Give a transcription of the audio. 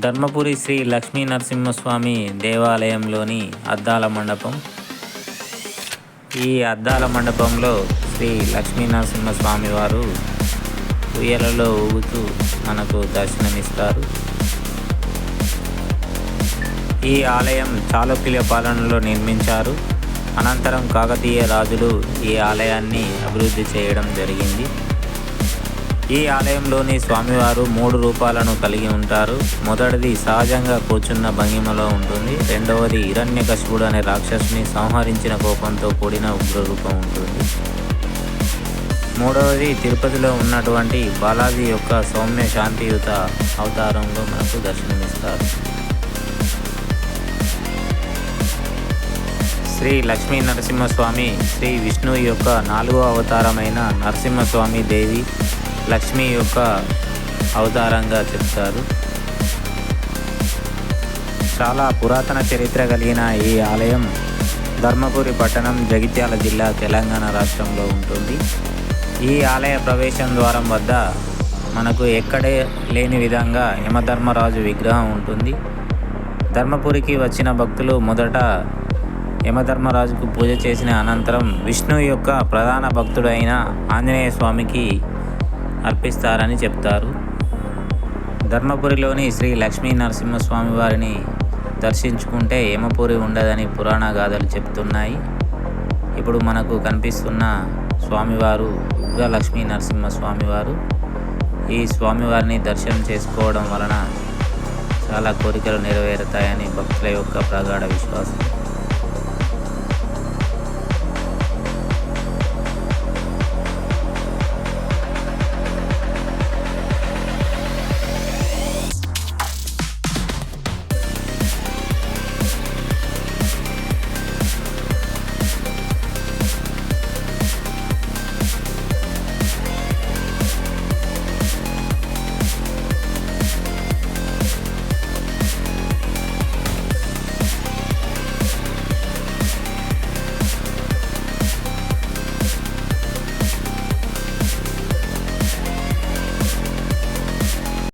ధర్మపురి శ్రీ లక్ష్మీ నరసింహస్వామి దేవాలయంలోని అద్దాల మండపం. ఈ అద్దాల మండపంలో శ్రీ లక్ష్మీ నరసింహస్వామి వారు ఉయ్యలలో ఊగుతూ మనకు దర్శనమిస్తారు. ఈ ఆలయం చాళుక్యుల పాలనలో నిర్మించారు. అనంతరం కాకతీయ రాజులు ఈ ఆలయాన్ని అభివృద్ధి చేయడం జరిగింది. ఈ ఆలయంలోని స్వామివారు మూడు రూపాలను కలిగి ఉంటారు. మొదటిది సహజంగా కూర్చున్న భంగిమలో ఉంటుంది. రెండవది హిరణ్యకశిపుడు అనే రాక్షసుని సంహరించిన కోపంతో కూడిన ఉగ్ర రూపం ఉంటుంది. మూడవది తిరుపతిలో ఉన్నటువంటి బాలాజీ యొక్క సౌమ్య శాంతియుత అవతారంలో మనకు దర్శనమిస్తారు. శ్రీ లక్ష్మీ నరసింహస్వామి శ్రీ విష్ణువు యొక్క నాలుగో అవతారమైన నరసింహస్వామి దేవి లక్ష్మి యొక్క అవతారంగా చెప్తారు. చాలా పురాతన చరిత్ర కలిగిన ఈ ఆలయం ధర్మపురి పట్టణం జగిత్యాల జిల్లా తెలంగాణ రాష్ట్రంలో ఉంటుంది. ఈ ఆలయ ప్రవేశం ద్వారం వద్ద మనకు ఎక్కడే లేని విధంగా యమధర్మరాజు విగ్రహం ఉంటుంది. ధర్మపురికి వచ్చిన భక్తులు మొదట యమధర్మరాజుకు పూజ చేసిన అనంతరం విష్ణువు యొక్క ప్రధాన భక్తుడైన ఆంజనేయ స్వామికి అర్పిస్తారని చెప్తారు. ధర్మపురిలోని శ్రీ లక్ష్మీ నరసింహస్వామి వారిని దర్శించుకుంటే యమపురి ఉండదని పురాణ గాథలు చెప్తున్నాయి. ఇప్పుడు మనకు కనిపిస్తున్న స్వామివారు ఉగ్ర లక్ష్మీ నరసింహస్వామివారు ఈ స్వామివారిని దర్శనం చేసుకోవడం వలన చాలా కోరికలు నెరవేరుతాయని భక్తుల యొక్క ప్రగాఢ విశ్వాసం.